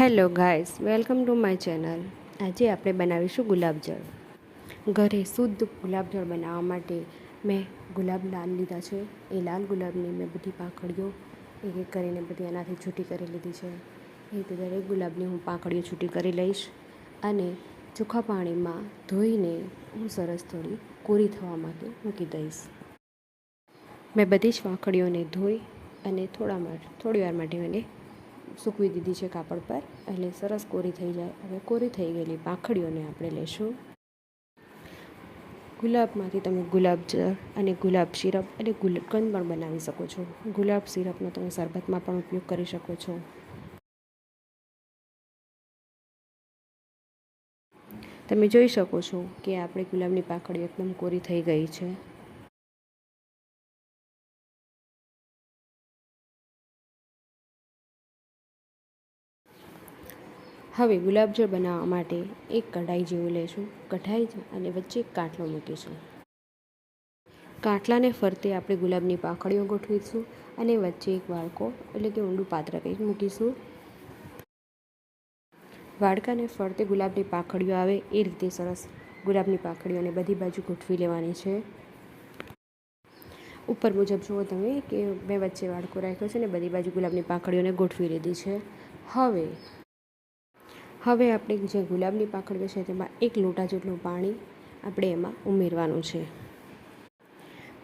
Hello guys, welcome to my channel. આજે આપણે બનાવીશું ગુલાબજળ. ઘરે શુદ્ધ ગુલાબજળ બનાવવા માટે મેં ગુલાબ લાલ લીધા છે. એ લાલ ગુલાબની મેં બધી પાંખડીઓ એક એક કરીને બધી એનાથી છૂટી કરી લીધી છે. એ રીતે દરેક ગુલાબની હું પાંખડીઓ છૂટી કરી લઈશ અને ચોખ્ખા પાણીમાં ધોઈને હું સરસ થોડી કોરી થવા માટે મૂકી દઈશ. મેં બધી જ પાંખડીઓને ધોઈ અને થોડા થોડી વાર માટે મને સૂકવી દીધી છે કાપડ પર. એટલે સરસ કોરી થઈ જાય. હવે કોરી થઈ ગયેલી. પાંખડીઓને આપણે લેશું. ગુલાબમાંથી તમે ગુલાબ જળ અને ગુલાબ સિરપ અને ગુલકંદ પણ બનાવી શકો છો. ગુલાબ સિરપનો તમે શરબતમાં પણ ઉપયોગ કરી શકો છો. તમે જોઈ શકો છો કે આપણે ગુલાબની પાંખડીઓ એકદમ કોરી થઈ ગઈ છે. હવે ગુલાબજળ બનાવવા માટે એક કઢાઈ જેવું લઈશું કઢાઈ અને વચ્ચે કાટલો મૂકીશું. કાટલાને ફરતે આપણે ગુલાબની પાંખડીઓ ગોઠવીશું અને વચ્ચે એક વાળકો એટલે કે ઊંડું પાત્ર કંઈક મૂકીશું. વાડકાને ફરતે ગુલાબની પાંખડીઓ આવે એ રીતે સરસ ગુલાબની પાંખડીઓને બધી બાજુ ગોઠવી લેવાની છે. ઉપર મુજબ જુઓ તમે કે મેં વચ્ચે વાડકો રાખ્યો છે ને બધી બાજુ ગુલાબની પાંખડીઓને ગોઠવી લીધી છે. હવે હવે આપણે જે ગુલાબની પાંખડીઓ છે તેમાં એક લોટા જેટલું પાણી આપણે એમાં ઉમેરવાનું છે.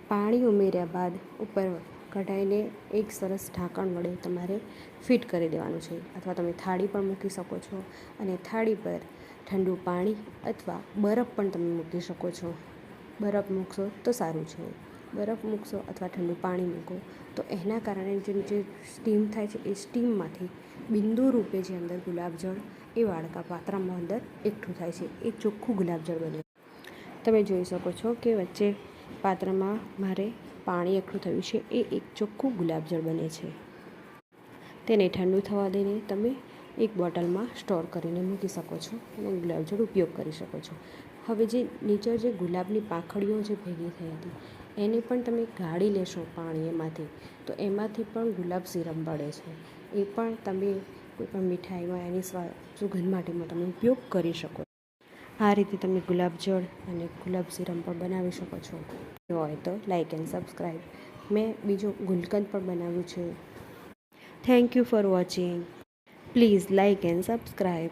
પાણી ઉમેર્યા બાદ ઉપર કઢાઈને એક સરસ ઢાંકણ વડે તમારે ફિટ કરી દેવાનું છે. અથવા તમે થાળી પણ મૂકી શકો છો અને થાળી પર ઠંડુ પાણી અથવા બરફ પણ તમે મૂકી શકો છો. બરફ મૂકશો તો સારું છે. બરફ મૂકશો અથવા ઠંડુ પાણી મૂકો, તો એના કારણે જે જે સ્ટીમ થાય છે એ સ્ટીમમાંથી બિંદુ રૂપે જે અંદર ગુલાબજળ એ વાડકા પાત્રમાં અંદર એકઠું થાય છે. એ ચોખ્ખું ગુલાબજળ બને તમે જોઈ શકો છો કે વચ્ચે પાત્રમાં મારે પાણી એકઠું થયું છે. એ એક ચોખ્ખું ગુલાબજળ બને છે. તેને ઠંડુ થવા દઈને તમે એક બોટલમાં સ્ટોર કરીને મૂકી શકો છો અને ગુલાબજળ ઉપયોગ કરી શકો છો. હવે જે નીચે જે ગુલાબની પાંખડીઓ જે ભેગી થઈ હતી એને પણ તમે ગાળી લેશો પાણી એમાંથી. તો એમાંથી પણ ગુલાબ સિરપ બળે છે. એ પણ તમે કોઈપણ મીઠાઈમાં એની સ્વા, સુગંધ માટેમાં તમે ઉપયોગ કરી શકો આ રીતે તમે ગુલાબજળ અને ગુલાબ સિરમ પણ બનાવી શકો છો. હોય તો લાઇક એન્ડ સબસ્ક્રાઈબ મેં બીજું ગુલકંદ પણ બનાવ્યું છે. Thank you for watching please like and subscribe